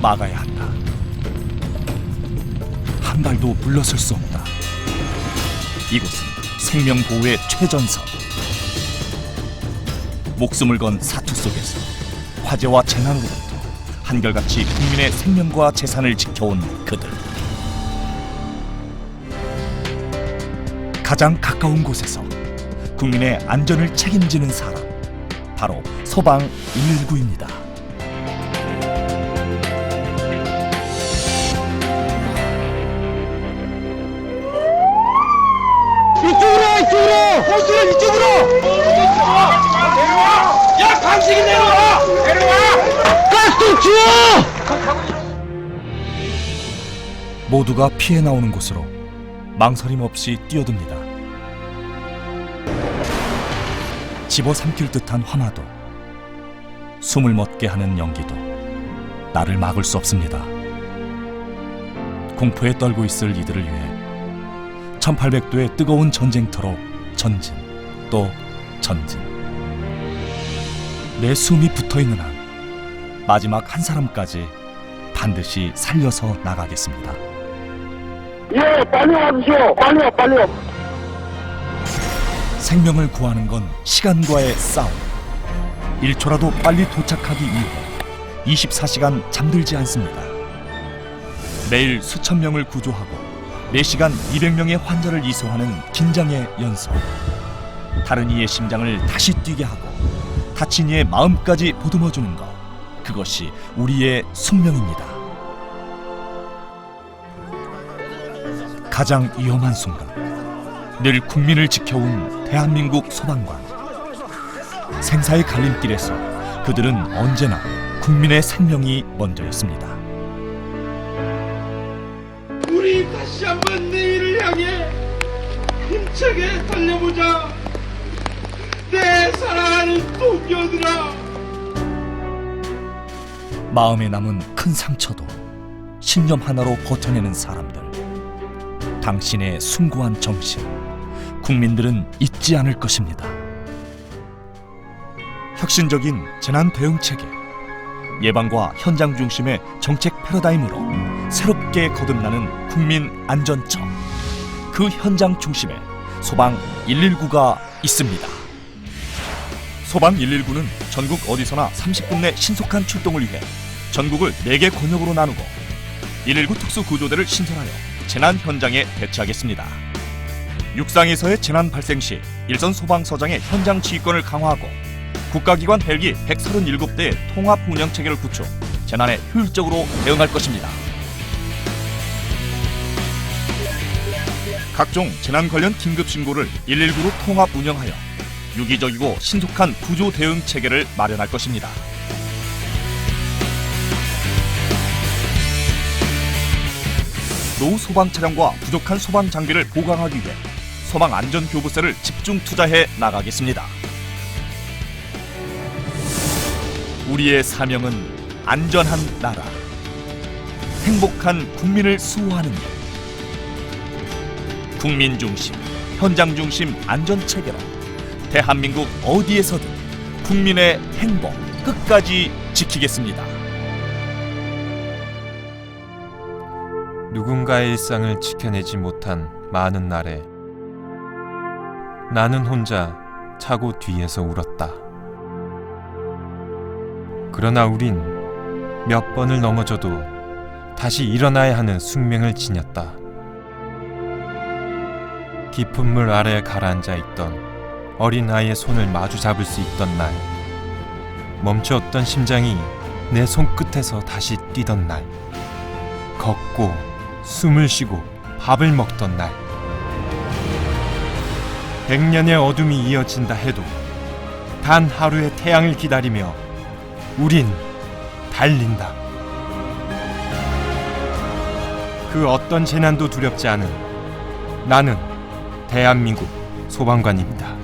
막아야 한다. 한 발도 물러설 수 없다. 이곳은 생명 보호의 최전선. 목숨을 건 사투 속에서 화재와 재난으로부터 한결같이 국민의 생명과 재산을 지켜온 그들. 가장 가까운 곳에서 국민의 안전을 책임지는 사람 바로 소방 119입니다. 이쪽으로 이쪽으로 야, 강식이 내려와! 내려와! 가스통 주워 모두가 피해 나오는 곳으로 망설임 없이 뛰어듭니다. 집어삼킬 듯한 화마도 숨을 멎게 하는 연기도 나를 막을 수 없습니다. 공포에 떨고 있을 이들을 위해 1800도의 뜨거운 전쟁터로 전진 또 전진 내 숨이 붙어 있는 한 마지막 한 사람까지 반드시 살려서 나가겠습니다. 예 빨리 와주시오 빨리요 빨리요 생명을 구하는 건 시간과의 싸움. 1초라도 빨리 도착하기 위해 24시간 잠들지 않습니다. 매일 수천 명을 구조하고 4시간 200명의 환자를 이송하는 긴장의 연속. 다른 이의 심장을 다시 뛰게 하고 다친 이의 마음까지 보듬어 주는 것. 그것이 우리의 숙명입니다. 가장 위험한 순간. 늘 국민을 지켜온 대한민국 소방관. 생사의 갈림길에서 그들은 언제나 국민의 생명이 먼저였습니다. 다시 한번 내일을 향해 힘차게 달려보자. 내 사랑하는 동료들아. 마음에 남은 큰 상처도 신념 하나로 버텨내는 사람들. 당신의 숭고한 정신, 국민들은 잊지 않을 것입니다. 혁신적인 재난 대응 체계, 예방과 현장 중심의 정책 패러다임으로 새롭게 거듭나는 국민 안전청. 그 현장 중심에 소방 119가 있습니다. 소방 119는 전국 어디서나 30분 내 신속한 출동을 위해 전국을 4개 권역으로 나누고 119 특수 구조대를 신설하여 재난 현장에 배치하겠습니다. 육상에서의 재난 발생 시 일선 소방서장의 현장 지휘권을 강화하고 국가기관 헬기 137대의 통합 운영 체계를 구축, 재난에 효율적으로 대응할 것입니다. 각종 재난 관련 긴급 신고를 119로 통합 운영하여 유기적이고 신속한 구조 대응 체계를 마련할 것입니다. 노후 소방 차량과 부족한 소방 장비를 보강하기 위해 소방 안전 교부세를 집중 투자해 나가겠습니다. 우리의 사명은 안전한 나라, 행복한 국민을 수호하는 것. 국민 중심, 현장 중심 안전 체계로 대한민국 어디에서든 국민의 행복 끝까지 지키겠습니다. 누군가의 일상을 지켜내지 못한 많은 날에 나는 혼자 차고 뒤에서 울었다. 그러나 우린 몇 번을 넘어져도 다시 일어나야 하는 숙명을 지녔다. 깊은 물 아래에 가라앉아 있던 어린 아이의 손을 마주 잡을 수 있던 날, 멈추었던 심장이 내 손끝에서 다시 뛰던 날, 걷고 숨을 쉬고 밥을 먹던 날. 백년의 어둠이 이어진다 해도 단 하루의 태양을 기다리며 우린 달린다. 그 어떤 재난도 두렵지 않은 나는 대한민국 소방관입니다.